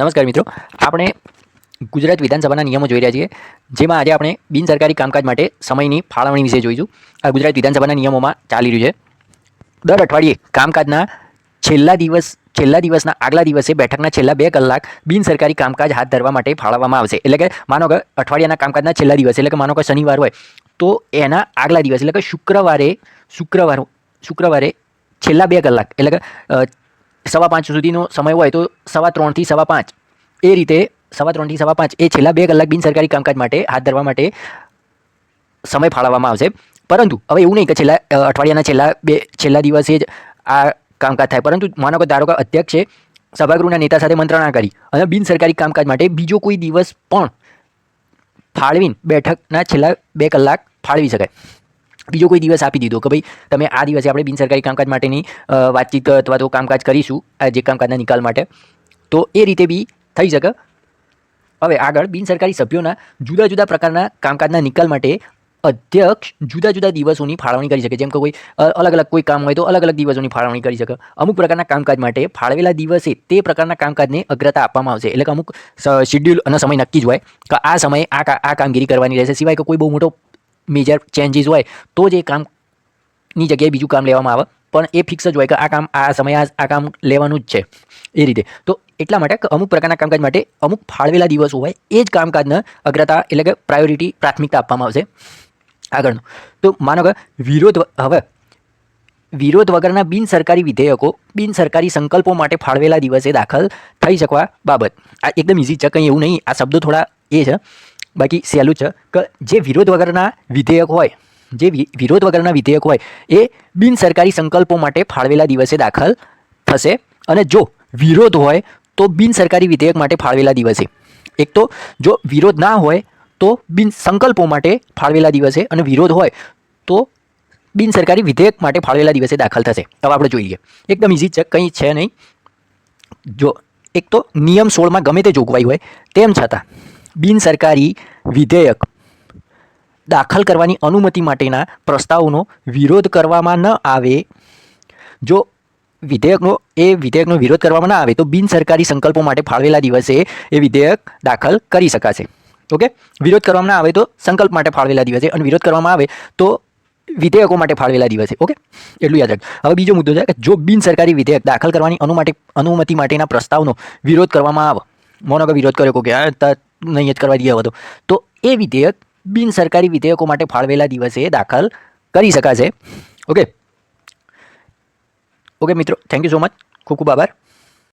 નમસ્કાર મિત્રો. આપણે ગુજરાત વિધાનસભાના નિયમો જોઈ રહ્યા છીએ, જેમાં આજે આપણે બિનસરકારી કામકાજ માટે સમયની ફાળવણી વિશે જોઈશું. આ ગુજરાત વિધાનસભાના નિયમોમાં ચાલી રહ્યું છે. દર અઠવાડિયે કામકાજના છેલ્લા દિવસ, છેલ્લા દિવસના આગલા દિવસે બેઠકના છેલ્લા બે કલાક બિનસરકારી કામકાજ હાથ ધરવા માટે ફાળવવામાં આવશે. એટલે કે માનો કે અઠવાડિયાના કામકાજના છેલ્લા દિવસે, એટલે કે માનો કે શનિવાર હોય, તો એના આગલા દિવસ, એટલે કે શુક્રવારે, શુક્રવાર, શુક્રવારે છેલ્લા બે કલાક, એટલે કે સવા પાંચ સુધીનો સમય હોય તો સવા ત્રણથી સવા પાંચ. એ રીતે સવા ત્રણથી સવા પાંચ એ છેલ્લા બે કલાક બિનસરકારી કામકાજ માટે, હાથ ધરવા માટે સમય ફાળવવામાં આવશે. પરંતુ હવે એવું નહીં કે છેલ્લા અઠવાડિયાના છેલ્લા બે, છેલ્લા દિવસે જ આ કામકાજ થાય. પરંતુ માનો કે ધારો કે અધ્યક્ષે સભાગૃહના નેતા સાથે મંત્રણા કરી અને બિનસરકારી કામકાજ માટે બીજો કોઈ દિવસ પણ ફાળવીને બેઠકના છેલ્લા બે કલાક ફાળવી શકાય. બીજો કોઈ દિવસ આપી દીધો કે ભાઈ, તમે આ દિવસે આપણે બિનસરકારી કામકાજ માટેની વાતચીત અથવા તો કામકાજ કરીશું, આ જે કામકાજના નિકાલ માટે. તો એ રીતે બી થઈ શકે. હવે આગળ બિનસરકારી સભ્યોના જુદા જુદા પ્રકારના કામકાજના નિકાલ માટે અધ્યક્ષ જુદા જુદા દિવસોની ફાળવણી કરી શકે. જેમ કે કોઈ અલગ અલગ કોઈ કામ હોય તો અલગ અલગ દિવસોની ફાળવણી કરી શકે. અમુક પ્રકારના કામકાજ માટે ફાળવેલા દિવસે તે પ્રકારના કામકાજને અગ્રતા આપવામાં આવશે. એટલે કે અમુક શેડ્યુલ અને સમય નક્કી જ હોય કે આ સમયે આ આ કામગીરી કરવાની રહેશે. સિવાય કે કોઈ બહુ મોટો મેજર ચેન્જીસ હોય, તો જ એ કામની જગ્યાએ બીજું કામ લેવામાં આવે. પણ એ ફિક્સ જ હોય કે આ કામ, આ સમયે આ કામ લેવાનું જ છે, એ રીતે. તો એટલા માટે અમુક પ્રકારના કામકાજ માટે અમુક ફાળવેલા દિવસો હોય, એ જ કામકાજને અગ્રતા એટલે કે પ્રાયોરિટી પ્રાથમિકતા આપવામાં આવશે આગળનું. તો માનો કે વિરોધ હવે વિરોધ વગરના બિન સરકારી વિધેયકો, બિનસરકારી સંકલ્પો માટે ફાળવેલા દિવસે દાખલ થઈ શકવા બાબત. આ એકદમ ઇઝી છે, કંઈ એવું નહીં. આ શબ્દો થોડા એ છે. બાકી સહેલું છે કે જે વિરોધ વગરના વિધેયક હોય, જે વિરોધ વગરના વિધેયક હોય, એ બિનસરકારી સંકલ્પો માટે ફાળવેલા દિવસે દાખલ થશે અને જો વિરોધ હોય, તો બિનસરકારી વિધેયક માટે ફાળવેલા દિવસે. એક તો જો વિરોધ ના હોય, તો બિન સંકલ્પો માટે ફાળવેલા દિવસે અને વિરોધ હોય, તો બિનસરકારી વિધેયક માટે ફાળવેલા દિવસે દાખલ થશે. હવે આપણે જોઈએ એકદમ ઇઝી છે, કંઈ છે નહીં. જો એક તો નિયમ સોળમાં ગમે તે જોગવાઈ હોય, તેમ છતાં બિનસરકારી વિધેયક દાખલ કરવાની અનુમતિ માટેના પ્રસ્તાવનો વિરોધ કરવામાં ન આવે. જો વિધેયકનો, એ વિધેયકનો વિરોધ કરવામાં ના આવે, તો બિનસરકારી સંકલ્પો માટે ફાળવેલા દિવસે એ વિધેયક દાખલ કરી શકાશે. ઓકે? વિરોધ કરવામાં ના આવે તો સંકલ્પ માટે ફાળવેલા દિવસે, અને વિરોધ કરવામાં આવે તો વિધેયકો માટે ફાળવેલા દિવસે. ઓકે? એટલું યાદ રાખ. હવે બીજો મુદ્દો છે કે જો બિનસરકારી વિધેયક દાખલ કરવાની અનુમાટે અનુમતિ માટેના પ્રસ્તાવનો વિરોધ કરવામાં આવે મોનો વિરોધ કર્યો કે આ નહીં જ કરવા દીધો હતો. તો તો એ વિધેયક બિનસરકારી વિધેયકો માટે ફાળવેલા દિવસે દાખલ કરી શકાશે. ઓકે ઓકે મિત્રો થેન્ક યુ સો મચ ખૂબ ખૂબ આભાર.